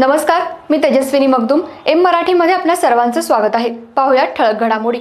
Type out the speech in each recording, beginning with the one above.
नमस्कार मी तेजस्विनी मगदूम. एम मराठीमध्ये आपल्या सर्वांचं स्वागत आहे. पाहुयात ठळक घडामोडी.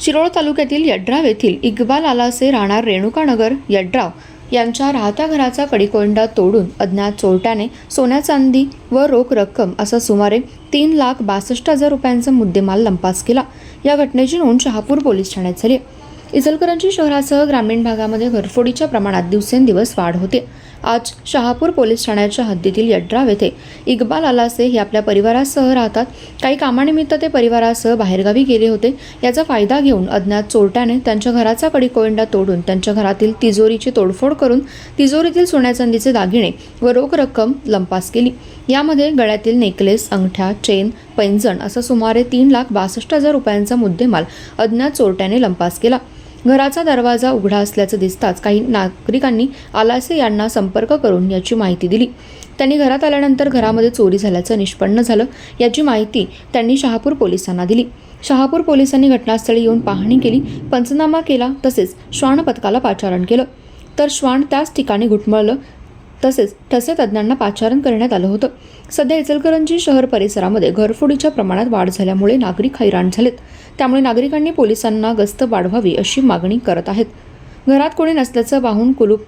शिरोळ तालुक्यातील यड्राव येथील इक्बाल आलासे राहणार रेणुकानगर यड्राव यांच्या राहत्या घराचा कडीकोंडा तोडून अज्ञात चोरट्याने सोन्या चांदी व रोख रक्कम असा सुमारे तीन लाख बासष्ट हजार रुपयांचा मुद्देमाल लंपास केला. या घटनेची नोंद शहापूर पोलीस ठाण्यात झाली इचलकरंजी शहरासह ग्रामीण भागामध्ये घरफोडीच्या प्रमाणात दिवसेंदिवस वाढ होते. आज शहापूर पोलीस ठाण्याच्या हद्दीतील यड्राव येथे इक्बाल अलासे हे आपल्या परिवारासह राहतात. काही कामानिमित्त ते परिवारासह बाहेरगावी गेले होते. याचा फायदा घेऊन अज्ञात चोरट्याने त्यांच्या घराचा कडीकोंडा तोडून त्यांच्या घरातील तिजोरीची तोडफोड करून तिजोरीतील सोन्या चांदीचे दागिने व रोख रक्कम लंपास केली. यामध्ये गळ्यातील नेकलेस अंगठ्या चेन पैंजण असा सुमारे तीन लाख बासष्ट हजार रुपयांचा मुद्देमाल अज्ञात चोरट्याने लंपास केला. घराचा दरवाजा उघडा असल्याचं दिसताच काही नागरिकांनी आलासे यांना संपर्क करून याची माहिती दिली. त्यांनी घरात आल्यानंतर घरामध्ये चोरी झाल्याचं निष्पन्न झालं. याची माहिती त्यांनी शहापूर पोलिसांना दिली. शहापूर पोलिसांनी घटनास्थळी येऊन पाहणी केली. पंचनामा केला तसेच श्वान पथकाला पाचारण केलं. तर श्वान त्याच ठिकाणी घुटमळलं. तसेच ठसे तज्ज्ञांना पाचारण करण्यात आलं होतं. सध्या इचलकरंजी शहर परिसरामध्ये घरफोडीच्या प्रमाणात वाढ झाल्यामुळे नागरिक हैराण झालेत. त्यामुळे नागरिकांनी पोलिसांना गस्त वाढवावी अशी मागणी करत आहेत. घरात कोणी नसल्याचं पाहून कुलूप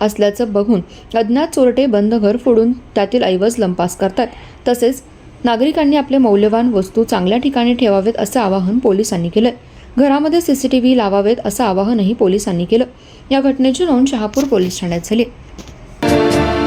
असल्याचं बघून अज्ञात चोरटे बंद घर फोडून त्यातील ऐवज लंपास करतात. तसेच नागरिकांनी आपले मौल्यवान वस्तू चांगल्या ठिकाणी ठेवावेत असं आवाहन पोलिसांनी केलं घरामध्ये सीसीटीव्ही लावावेत असं आवाहनही पोलिसांनी केलं. या घटनेची नोंद शहापूर पोलीस ठाण्यात झाली